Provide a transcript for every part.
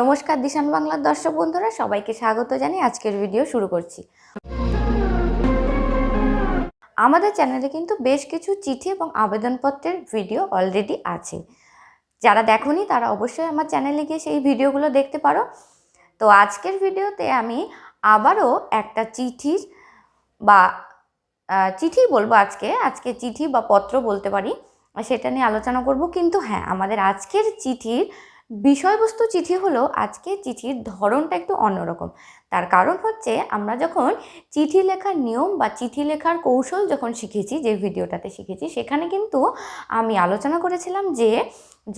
নমস্কার দিশান বাংলার দর্শক বন্ধুরা, সবাইকে স্বাগত জানিয়ে আজকের ভিডিও শুরু করছি। আমাদের চ্যানেলে কিন্তু বেশ কিছু চিঠি এবং আবেদনপত্রের ভিডিও অলরেডি আছে। যারা দেখোনি, তারা অবশ্যই আমার চ্যানেলে গিয়ে সেই ভিডিওগুলো দেখতে পারো। তো আজকের ভিডিওতে আমি আবারও একটা চিঠির বা চিঠি বলব আজকে আজকে চিঠি বা পত্র বলতে পারি, সেটা নিয়ে আলোচনা করব। কিন্তু হ্যাঁ আমাদের আজকের চিঠির বিষয়বস্তু চিঠি হলো আজকে চিঠির ধরনটা একটু অন্যরকম। তার কারণ হচ্ছে আমরা যখন চিঠি লেখার নিয়ম বা চিঠি লেখার কৌশল যখন শিখেছি, যে ভিডিওটাতে শিখেছি, সেখানে কিন্তু আমি আলোচনা করেছিলাম যে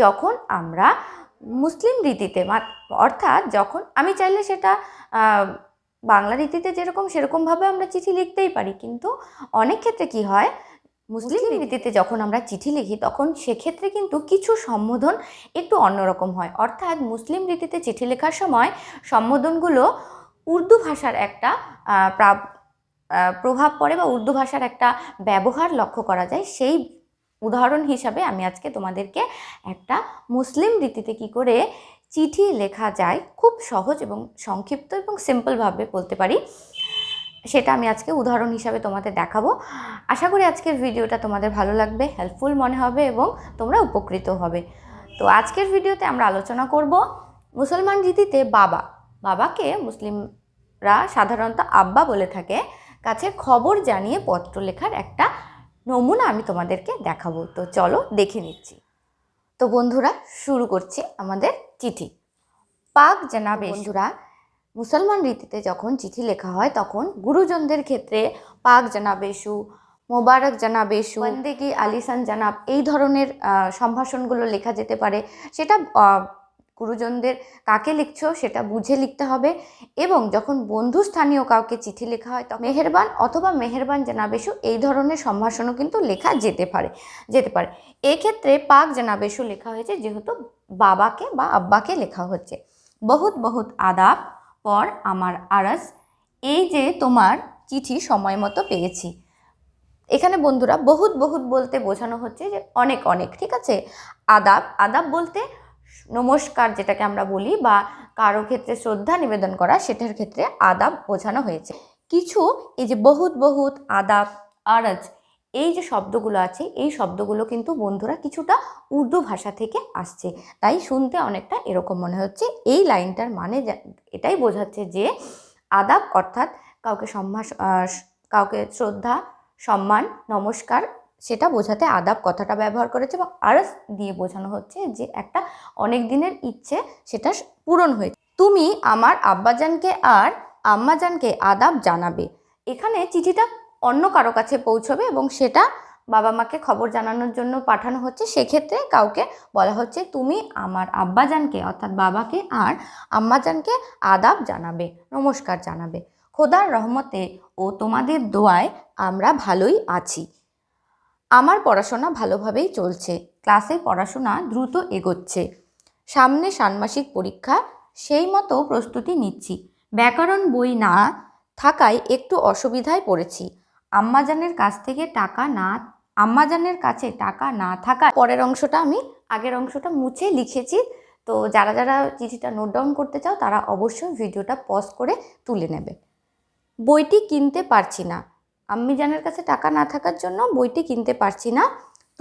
যখন আমরা মুসলিম রীতিতে অর্থাৎ যখন আমি চাইলে সেটা বাংলা রীতিতে যেরকম সেরকমভাবে আমরা চিঠি লিখতেই পারি। কিন্তু অনেক ক্ষেত্রে কি হয় মুসলিম রীতিতে যখন আমরা চিঠি লিখি তখন সেক্ষেত্রে কিন্তু কিছু সম্বোধন একটু অন্যরকম হয়। অর্থাৎ মুসলিম রীতিতে চিঠি লেখার সময় সম্বোধনগুলো উর্দু ভাষার একটা প্রভাব পড়ে বা উর্দু ভাষার একটা ব্যবহার লক্ষ্য করা যায়। সেই উদাহরণ হিসাবে আমি আজকে তোমাদেরকে একটা মুসলিম রীতিতে কি করে চিঠি লেখা যায় খুব সহজ এবং সংক্ষিপ্ত এবং সিম্পলভাবে বলতে পারি। সেটা আমি আজকে উদাহরণ হিসাবে তোমাদের দেখাবো। আশা করি আজকের ভিডিওটা তোমাদের ভালো লাগবে হেল্পফুল মনে হবে এবং তোমরা উপকৃত হবে। তো আজকের ভিডিওতে আমরা আলোচনা করব মুসলমান রীতিতে বাবা। বাবাকে মুসলিমরা সাধারণত আব্বা বলে থাকে। কাছে খবর জানিয়ে পত্র লেখার একটা নমুনা আমি তোমাদেরকে দেখাবো। তো চলো দেখে নিচ্ছি। তো বন্ধুরা শুরু করছি আমাদের চিঠি। পাক জানাবে বন্ধুরা মুসলমান রীতিতে যখন চিঠি লেখা হয়, তখন গুরুজনদের ক্ষেত্রে পাক জানাবেশু মোবারক জানাবেশু বন্দেগি আলিসান জানাব, এই ধরনের সম্ভাষণগুলো লেখা যেতে পারে। সেটা গুরুজনদের কাকে লিখছো সেটা বুঝে লিখতে হবে এবং যখন বন্ধু স্থানীয় কাউকে চিঠি লেখা হয়, তখন মেহেরবান অথবা মেহেরবান জানাবেশু এই ধরনের সম্ভাষণও কিন্তু লেখা যেতে পারে যেতে পারে। এক্ষেত্রে পাক জানাবেশু লেখা হয়েছে, যেহেতু বাবাকে বা আব্বাকে লেখা হচ্ছে। বহুত বহুত আদাব। পর আমার আরাস, এই যে তোমার চিঠি সময় মতো পেয়েছি। এখানে বন্ধুরা বহুত বহুত বলতে বোঝানো হচ্ছে যে অনেক অনেক, ঠিক আছে? আদাব আদাব বলতে নমস্কার যেটাকে আমরা বলি বা কারও ক্ষেত্রে শ্রদ্ধা নিবেদন করা, সেটার ক্ষেত্রে আদাব বোঝানো হয়েছে। কিছু এই যে বহুত বহুত, আদাব আরজ এই যে শব্দগুলো আছে এই শব্দগুলো কিন্তু বন্ধুরা কিছুটা উর্দু ভাষা থেকে আসছে। তাই শুনতে অনেকটা এরকম মনে হচ্ছে। এই লাইনটার মানে এটাই বোঝাচ্ছে যে আদাব অর্থাৎ কাউকে সম্ভাস আহ, কাউকে শ্রদ্ধা সম্মান নমস্কার সেটা বোঝাতে আদাব কথাটা ব্যবহার করেছে এবং আরস দিয়ে বোঝানো হচ্ছে যে একটা অনেক দিনের ইচ্ছে সেটা পূরণ হয়েছে তুমি আমার আব্বাজানকে আর আম্মাজানকে আদাব জানাবে। এখানে চিঠিটা অন্য কারও কাছে পৌঁছবে এবং সেটা বাবা মাকে খবর জানানোর জন্য পাঠানো হচ্ছে, সেক্ষেত্রে কাউকে বলা হচ্ছে তুমি আমার আব্বাজানকে, অর্থাৎ বাবাকে আর আম্মাজানকে আদাব জানাবে, নমস্কার জানাবে। খোদার রহমতে ও তোমাদের দোয়ায় আমরা ভালোই আছি। আমার পড়াশোনা ভালোভাবেই চলছে, ক্লাসে পড়াশোনা দ্রুত এগোচ্ছে। সামনে ষান্মাসিক পরীক্ষা, সেই মতো প্রস্তুতি নিচ্ছি। ব্যাকরণ বই না থাকায় একটু অসুবিধায় পড়েছি। আম্মাজানের কাছ থেকে টাকা না, আম্মাজানের কাছে টাকা না থাকা পরের অংশটা আমি, আগের অংশটা মুছে লিখেছি। তো যারা যারা চিঠিটা নোট ডাউন করতে চাও, তারা অবশ্যই ভিডিওটা পজ করে তুলে নেবে। বইটি কিনতে পারছি না। আম্মিজানের কাছে টাকা না থাকার জন্য বইটি কিনতে পারছি না।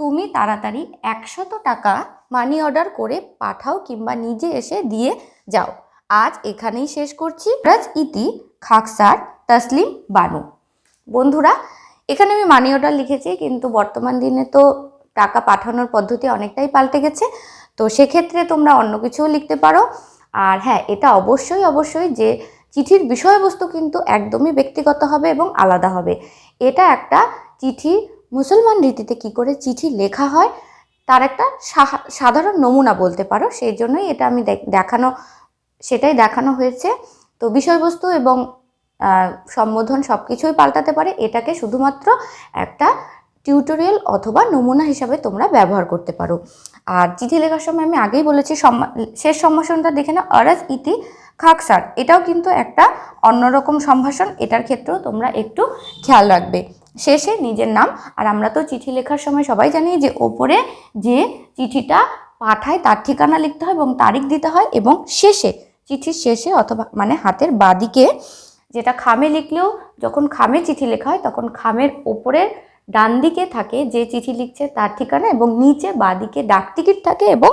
তুমি তাড়াতাড়ি একশত টাকা মানি অর্ডার করে পাঠাও কিংবা নিজে এসে দিয়ে যাও। আজ এখানেই শেষ করছি। রাজ ইতি খাকসার তসলিম বানু। বন্ধুরা, এখানে আমি মানি অর্ডার লিখেছি, কিন্তু বর্তমান দিনে তো টাকা পাঠানোর পদ্ধতি অনেকটাই পাল্টে গেছে। তো সেক্ষেত্রে তোমরা অন্য কিছুও লিখতে পারো। আর হ্যাঁ এটা অবশ্যই অবশ্যই যে চিঠির বিষয়বস্তু কিন্তু একদমই ব্যক্তিগত হবে এবং আলাদা হবে। এটা একটা চিঠি, মুসলমান রীতিতে কি করে চিঠি লেখা হয়, তার একটা সাধারণ নমুনা বলতে পারো। সেই জন্যই এটা আমি দেখানো, সেটাই দেখানো হয়েছে। তো বিষয়বস্তু এবং সম্বোধন সব কিছুই পাল্টাতে পারে। এটাকে শুধুমাত্র একটা টিউটোরিয়াল অথবা নমুনা হিসাবে তোমরা ব্যবহার করতে পারো। আর চিঠি লেখার সময় আমি আগেই বলেছি শেষ সম্ভাষণটা দেখে না অরাজ ইতি খাকসার এটাও কিন্তু একটা অন্যরকম সম্ভাষণ। এটার ক্ষেত্রেও তোমরা একটু খেয়াল রাখবে। শেষে নিজের নাম। আর আমরা তো চিঠি লেখার সময় সবাই জানি যে ওপরে যে চিঠিটা পাঠায় তার ঠিকানা লিখতে হয় এবং তারিখ দিতে হয় এবং শেষে, চিঠির শেষে অথবা মানে হাতের বাদিকে যেটা খামে লিখলেও যখন খামে চিঠি লেখা হয়, তখন খামের ওপরে ডান দিকে থাকে যে চিঠি লিখছে তার ঠিকানা এবং নিচে বাদিকে ডাক টিকিট থাকে এবং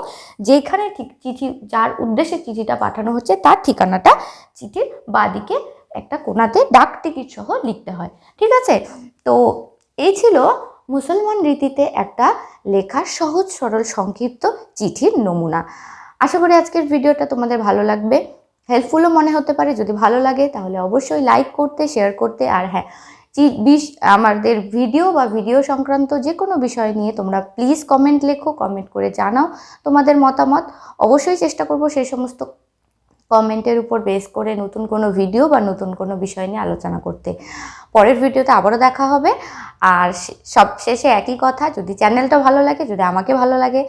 যেখানে চিঠি, যার উদ্দেশ্যে চিঠিটা পাঠানো হচ্ছে তার ঠিকানাটা চিঠির বাদিকে একটা কোনাতে ডাক টিকিট সহ লিখতে হয়। ঠিক আছে? তো এই ছিল মুসলমান রীতিতে একটা লেখার সহজ সরল সংক্ষিপ্ত চিঠির নমুনা। আশা করি আজকের ভিডিওটা তোমাদের ভালো লাগবে। হেল্পফুলও মনে হতে পারে, যদি ভালো লাগে তাহলে অবশ্যই লাইক করতে শেয়ার করতে আর হ্যাঁ বিশ আমাদের ভিডিও বা ভিডিও সংক্রান্ত যে কোনো বিষয় নিয়ে তোমরা প্লিজ কমেন্ট লেখো কমেন্ট করে জানাও তোমাদের মতামত। অবশ্যই চেষ্টা করব সেই সমস্ত কমেন্টের উপর বেস করে নতুন কোনো ভিডিও বা নতুন কোনো বিষয় নিয়ে আলোচনা করতে। পরের ভিডিওতে আবারও দেখা হবে। আর সব শেষে একই কথা, যদি চ্যানেলটা ভালো লাগে, যদি আমাকে ভালো লাগে,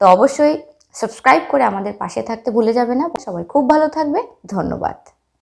তো অবশ্যই সাবস্ক্রাইব করে আমাদের পাশে থাকতে ভুলে যাবে না। সবাই খুব ভালো থাকবে। ধন্যবাদ।